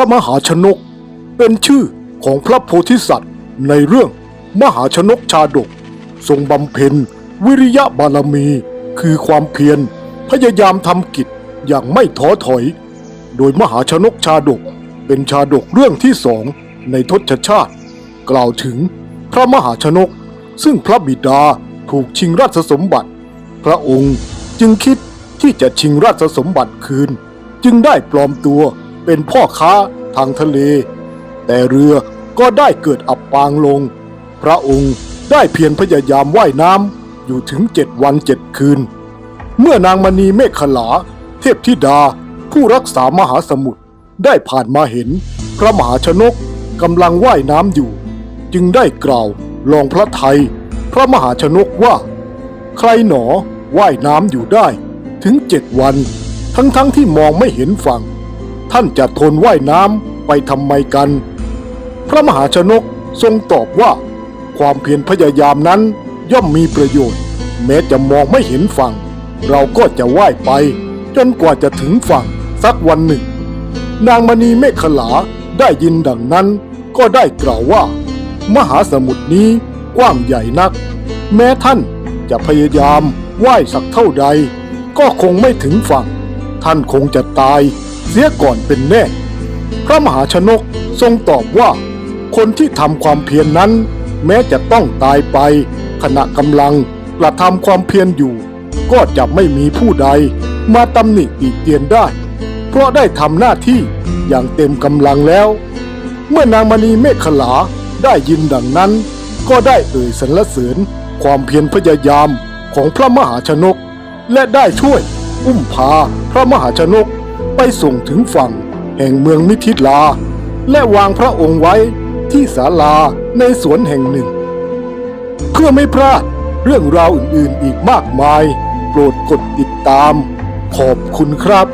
ระมหาชนก เป็นชื่อของพระโพธิสัตว์ในเรื่องมหาชนกชาดก ทรงบำเพ็ญ วิริยะบารมี คือความเพียร พยายามทำกิจอย่างไม่ท้อถอย โดยมหาชนกชาดกเป็นชาดกเรื่องที่สองในทศชาติ กล่าวถึงพระมหาชนก ซึ่งพระบิดาถูกชิงราชสมบัติ พระองค์จึงคิดที่จะชิงราชสมบัติคืน จึงได้ปลอมตัว เป็นพ่อค้าทางทะเล แต่เรือก็ได้เกิดอับปางลง พระองค์ได้เพียรพยายามว่ายน้ำอยู่ถึงเจ็ดวันเจ็ดคืน เมื่อนางมณีเมฆขลา เทพธิดาผู้รักษามหาสมุทรได้ผ่านมาเห็น พระมหาชนกกำลังว่ายน้ำอยู่ จึงได้กล่าวลองพระไทย พระมหาชนกว่า ใครหนอว่ายน้ำอยู่ได้ ถึงเจ็ดวัน ทั้งๆทที่มองไม่เห็นฝั่ง ท่านจะทนว่ายน้ำไปทำไมกัน พระมหาชนกทรงตอบว่า ความเพียรพยายามนั้นย่อมมีประโยชน์ แม้จะมองไม่เห็นฝั่ง เราก็จะว่ายไป จนกว่าจะถึงฝั่งสักวันหนึ่ง นางมณีเมฆขลาได้ยินดังนั้น ก็ได้กล่าวว่า มหาสมุทรนี้กว้างใหญ่นัก แม้ท่านจะพยายามว่ายสักเท่าใด ก็คงไม่ถึงฝั่ง ท่านคงจะตาย เสียก่อนเป็นแน่ พระมหาชนกทรงตอบว่า คนที่ทำความเพียรนนั้น แม้จะต้องตายไป ขณะกำลังกระทำความเพียรอยู่ ก็จะไม่มีผู้ใดมาตำหนิติเตียนได้ เพราะได้ทำหน้าที่อย่างเต็มกำลังแล้ว เมื่อนางมณีเมฆขลาได้ยินดังนั้น ก็ได้เอ่ยสรรเสริญความเพียรพยายามของพระมหาชนก และได้ช่วยอุ้มพาพระมหาชนก ไปส่งถึงฝั่ง แห่งเมืองมิถิลา และวางพระองค์ไว้ที่ศาลาในสวนแห่งหนึ่ง เพื่อไม่พลาดเรื่องราวอื่นๆอีกมากมาย โปรดกดติดตาม ขอบคุณครับ